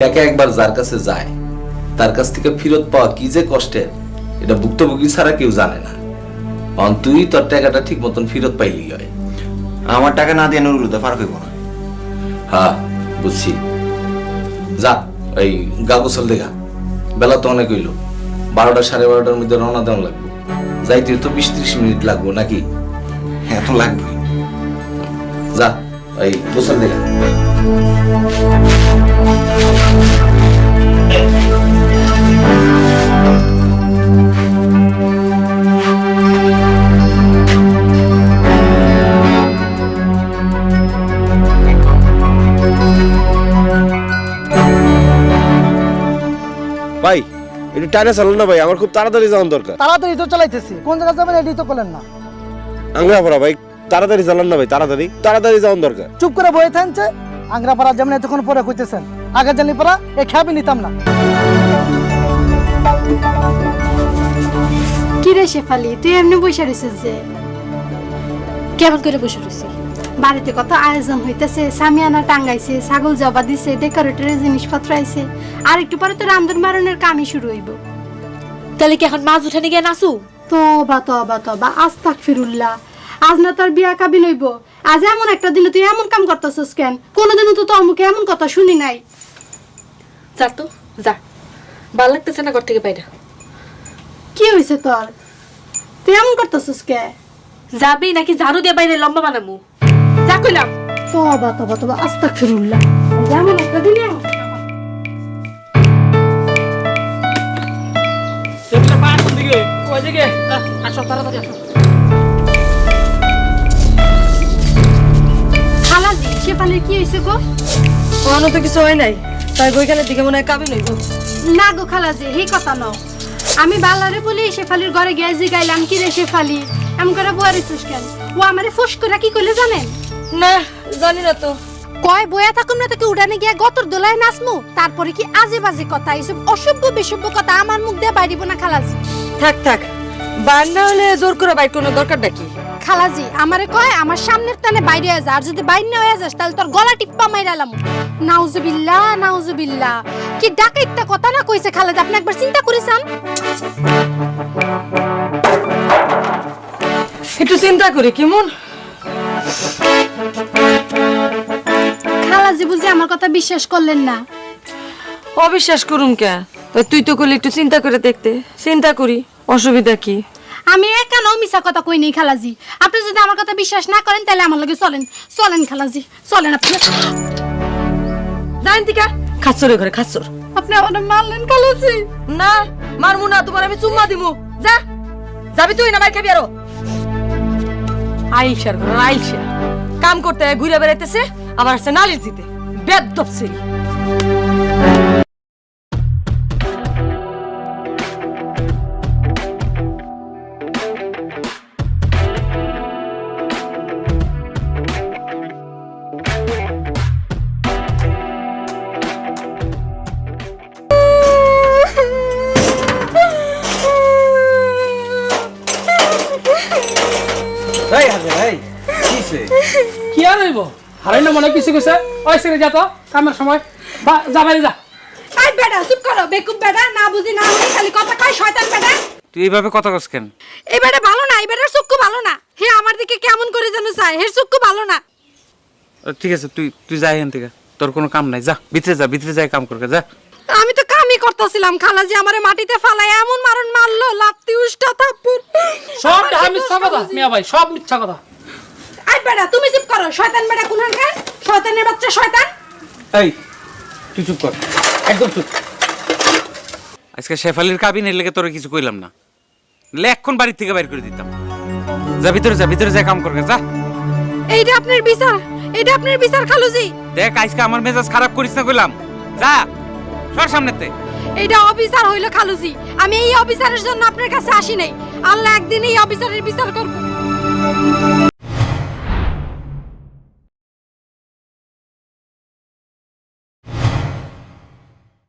একা একবার যার কাছে যায় তার কাছ থেকে ফেরত পাওয়া কি যে কষ্টের এটা ভুক্তভোগী ছাড়া কেউ জানে না। অন তুই তোর টাকাটা ঠিক মতন ফেরত পাইলি হয় আমার টাকা না দিয়ে নুরুল তো ফারক হইব না। হ্যাঁ বুঝছি। যা এই গা গোসল দেখা। বেলা তো অনেক হইল। বারোটা সাড়ে বারোটার মধ্যে রওনা দেওয়া লাগবে। যাইতে তো বিশ ত্রিশ মিনিট লাগবো নাকি? এত লাগবে। যা। এই গোসল দেখা ভাই একটু টাইনা চালান না ভাই আমার খুব তাড়াতাড়ি যাওয়ার দরকার। তাড়াতাড়ি তো চালাইতেছি। কোন জায়গায় যাবেন এটাই তো বলেন না। আংরা ভাই তাড়াতাড়ি চালান না ভাই তাড়াতাড়ি। তাড়াতাড়ি যাওয়ার দরকার। চুপ করে বয়ে থাকছে আংরা পাড়া যেমন এতক্ষণ পরে কইতেছেন আগে জানি পাড়া এ খাবি নিতাম না। কি রে শেফালি তুই এমনি বসে রয়েছিস যে? কেমন করে বসে রয়েছি বাড়িতে কত আয়োজন হইতেছে সামিয়ানা টাঙ্গাইছে ছাগল জবা দিছে ডেকোরেটরের জিনিসপত্র আইছে আর একটু পরে তো রামদন মারণের কামই শুরু হইব। তাহলে কি এখন মাছ উঠানে গিয়ে নাচু? তবা তবা তবা আস্তাক ফিরুল্লাহ আজ না তোর বিয়া কাবিন হইব। আজ এমন একটা দিনে তুই এমন কাম করতেছিস কেন? কোনোদিনও তো তোর মুখে এমন কথা শুনি নাই। যা তো যা। ভালো লাগতেছে না ঘর থেকে বাইরে? কি হয়েছে তোর? তুই এমন করতেছিস কে? যাবি নাকি ঝাড়ু দিয়ে বাইরে লম্বা বানামু? যা কইলাম। তবা তবা তবা আস্তাক ফিরুল্লাহ আজ এমন একটা দিনে এমন একটা কথা। শেফালির কি হয়েছে গো? কোনো তো কিছু হয় নাই। তাই বইখানের দিকে মনে হয় কাবি নইব না গো খালা খালাজি এই কথা নও। আমি বালারে বলি শেফালির ঘরে গিয়ে জিগাইলাম কি রে শেফালি? এমন করে বুয়ারিছিস কেন? ও আমারে ফুস করে কি করলে জানেন? না জানি না তো। কয় বয়া থাকুম না তোকে উড়ানে গিয়ে গতর দোলায় নাচমু। তারপরে কি আজে বাজে কথা এইসব অসভ্য বিসভ্য কথা আমার মুখ দিয়ে বাইরিব না খালাজি। থাক থাক। বার না হলে জোর করে বাইর কোনো দরকার নাকি খালাজি আমারে কয় আমার সামনের টানে বাইরে হয়ে যা আর যদি বাইরে না হয়ে যাস তাহলে তোর গলা টিপ্পা মাইরালাম নাউজুবিল্লাহ নাউজুবিল্লাহ। কি ডাকাইতটা কথা না কইছে খালাজি আপনি একবার চিন্তা করেছেন একটু চিন্তা করি কেমন? খালাজি বুঝি আমার কথা বিশ্বাস করলেন না। অবিশ্বাস করুম কে? তুই তো করলে একটু চিন্তা করে দেখতে। চিন্তা করি অসুবিধা কি? আমি একা নও মিছা কথা কই নেই খালাজি। আপনি যদি আমার কথা বিশ্বাস না করেন তাহলে আমার লগে চলেন। চলেন খালাজি। চলেন আপনি। জানি টিকা খাচ্ছর ঘরে খাচ্ছর। আপনি আমার মারলেন খালাজি। না মারমু না তোমার আমি চুম্মা দিমু। যা। যাবি তুই না ভাই খাবি আরও। আইসার ঘর আইসা কাম করতে ঘুরে বেড়াইতেছে আবার আছে নালিশ দিতে। বেদ দপছে এই হাজে ভাই কিসে কি আর হইব? হারাই না মনে কিছু কইছে ওই সেরে যা তো কামের সময়। বা যা বাইরে যা। আই বেটা চুপ করো বেকুব বেটা না বুঝি না বুঝি খালি কথা কয় শয়তান বেটা। তুই এইভাবে কথা কস কেন? এই বেটা ভালো না এই বেটার চক্ষু ভালো না। হে আমার দিকে কেমন করে যেন চায় হের চক্ষু ভালো না। ঠিক আছে তুই তুই যাই এখান থেকে। তোর কোনো কাম নাই যা ভিতরে যা ভিতরে যাই কাম করকে যা। আমি তো করতেছিলাম খালাজি আমারে মাটিতে ফালাই এমন মারণ মারলো লাত্তি উষ্টা থাপ্পড়। সব মিথ্যা কথা মিয়া ভাই সব মিথ্যা কথা। আই বেটা তুমি চুপ করো শয়তান বেটা শয়তানের বাচ্চা শয়তান। এই তুই চুপ কর একদম চুপ। আজকে শেফালির কাবিনের লেগে তোর কিছু কইলাম না। লে এখন বাড়ির থেকে বাইর করে দিতাম। যা ভিতরে যা ভিতরে যা কাম করবে যা। এইটা আপনার বিচার এইটা আপনার বিচার খালুজি। দেখ আজকে আমার মেজাজ খারাপ করিস না কইলাম। যা সর সামনেতে। এইটা অফিসার হইল খালুজি। আমি এই অফিসারের জন্য আপনার কাছে আসি নাই। আল্লাহ একদিন এই অফিসারের বিচার করব।